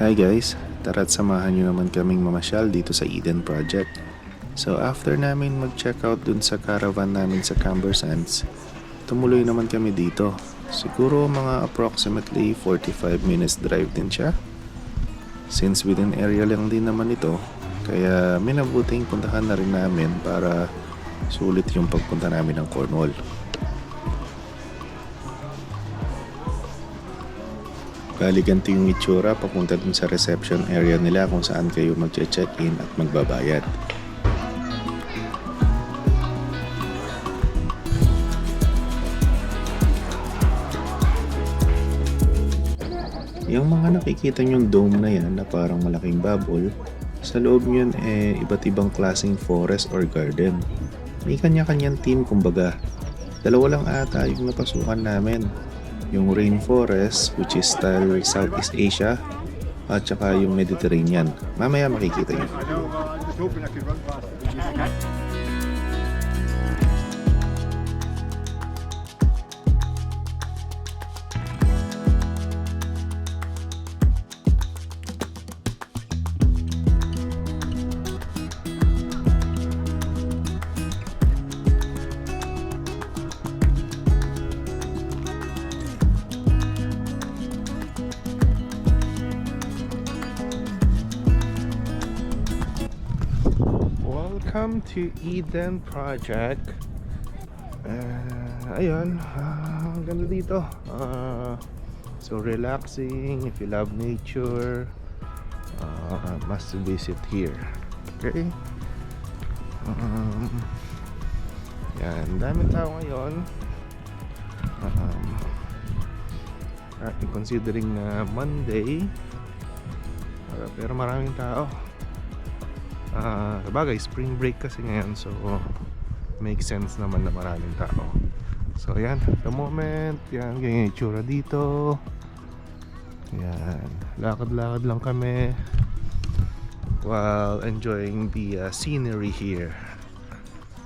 Hi guys, tara't samahan nyo naman kaming mamasyal dito sa Eden Project. So after namin mag-check out dun sa caravan namin sa Camber Sands, tumuloy naman kami dito. Siguro mga approximately 45 minutes drive din siya. Since within area lang din naman ito, kaya minabuting puntahan na rin namin para sulit yung pagpunta namin ng Cornwall. Bali ganito yung itsura papunta dun sa reception area nila kung saan kayo magche-check-in at magbabayad. Yung mga nakikita yung dome na yan na parang malaking bubble, sa loob niyan eh iba't ibang klaseng forest or garden. May kanya-kanyang team kumbaga. Dalawa lang ata yung napasukan namin. Yung rainforest which is style Southeast Asia at saka yung Mediterranean. Mamaya makikita yun. Welcome to Eden Project. Uh, ayun, ang ganda dito. Ah, so relaxing, if you love nature, uh, must visit here. Okay? Um, yan, daming tao ngayon. Um, ah, considering na Monday, ah, pero maraming tao. Ah, bagay, spring break kasi ngayon so make sense naman na maraming tao. So yan, the moment, yan, ganyan itsura dito. Yan, lakad-lakad lang kami while enjoying the uh, scenery here.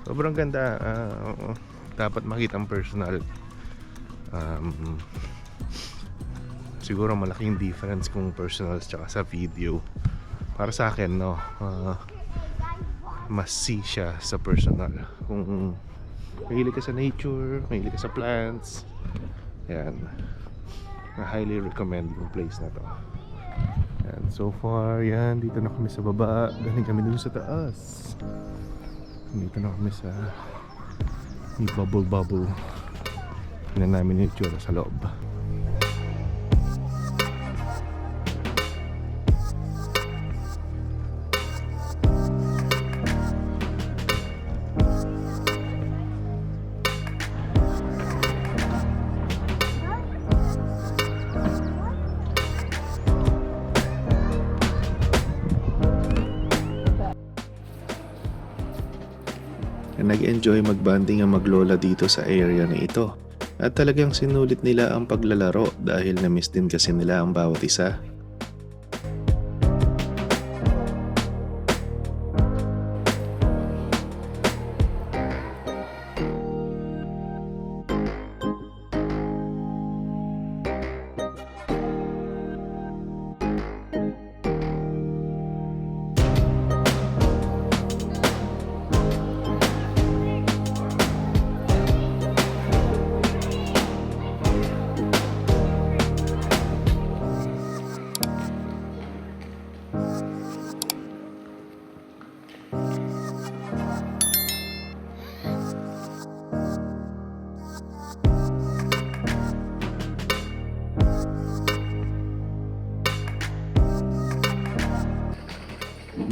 Sobrang ganda. ah, dapat makita ang personal. Um, siguro malaking difference kung personal tsaka sa video. Para sa akin, no, ah, mas siya sa personal. Kung mahilig ka sa nature, mahilig ka sa plants, yan. I highly recommend yung place na to. And so far, yan, dito na kami sa baba. Galing kami dun sa taas. Dito na kami sa may bubble bubble. Tingnan namin yung sa loob. Nag-enjoy magbanding ang maglola dito sa area na ito. At talagang sinulit nila ang paglalaro dahil na-miss din kasi nila ang bawat isa.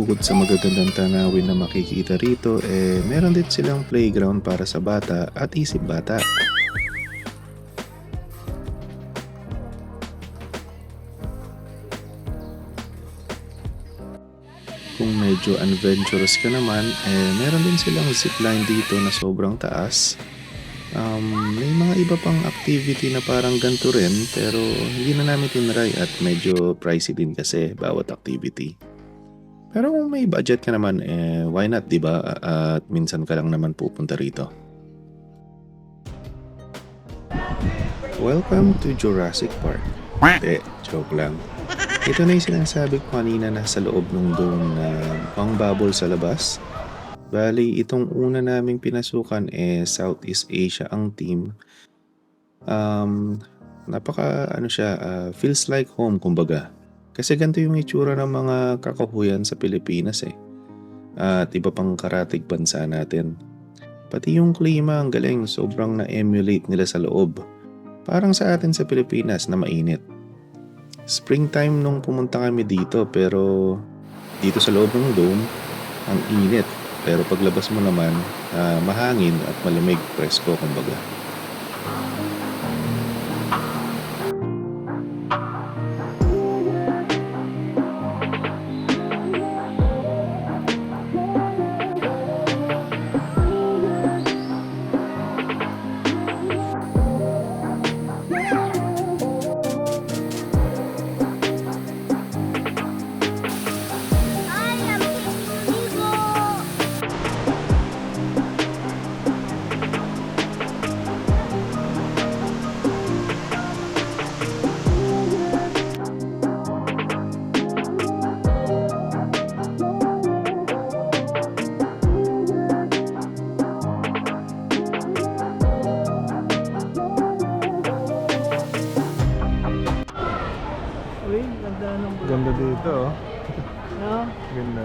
Bukod sa magagandang tanawin na makikita rito, eh meron din silang playground para sa bata at isip bata. Kung medyo adventurous ka naman, eh meron din silang zipline dito na sobrang taas. Um, may mga iba pang activity na parang ganito rin pero hindi na namin tinry at medyo pricey din kasi bawat activity. Pero kung may budget ka naman, eh, why not, di ba? At minsan ka lang naman pupunta rito. Welcome to Jurassic Park. Eh, joke lang. Ito na yung sinasabi ko kanina na sa loob ng dome na pang bubble sa labas. Bali, itong una naming pinasukan eh Southeast Asia ang team. Um, napaka ano siya, ah, feels like home kumbaga. Kasi ganito yung itsura ng mga kakahuyan sa Pilipinas eh. At iba pang karatig bansa natin. Pati yung klima ang galing, sobrang na-emulate nila sa loob. Parang sa atin sa Pilipinas na mainit. Springtime nung pumunta kami dito pero dito sa loob ng dome, ang init. Pero paglabas mo naman, ah, mahangin at malamig, presko kumbaga. Dito oh. no? Ganda.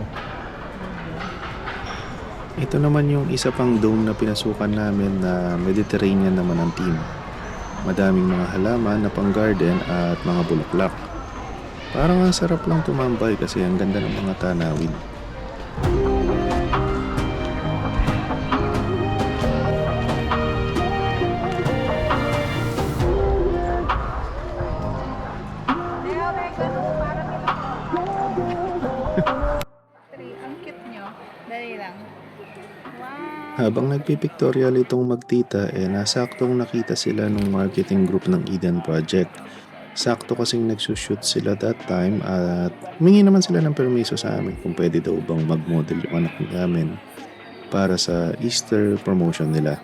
Ito naman yung isa pang dome na pinasukan namin na Mediterranean naman ang team. Madaming mga halaman na pang garden at mga bulaklak. Parang ang sarap lang tumambay kasi ang ganda ng mga tanawin. Habang nagpipictorial itong magtita, eh nasaktong nakita sila ng marketing group ng Eden Project. Sakto kasing nagsushoot sila that time at humingi naman sila ng permiso sa amin kung pwede daw bang mag-model yung anak namin para sa Easter promotion nila.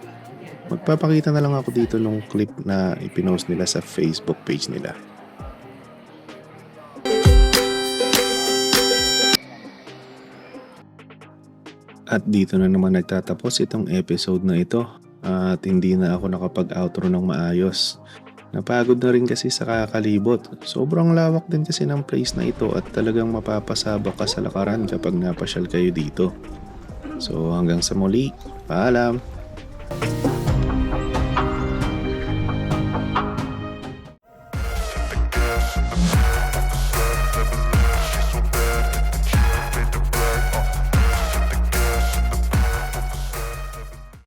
Magpapakita na lang ako dito nung clip na ipinost nila sa Facebook page nila. At dito na naman nagtatapos itong episode na ito at hindi na ako nakapag-outro ng maayos. Napagod na rin kasi sa kakalibot. Sobrang lawak din kasi ng place na ito at talagang mapapasabak ka sa lakaran kapag napasyal kayo dito. So hanggang sa muli, paalam!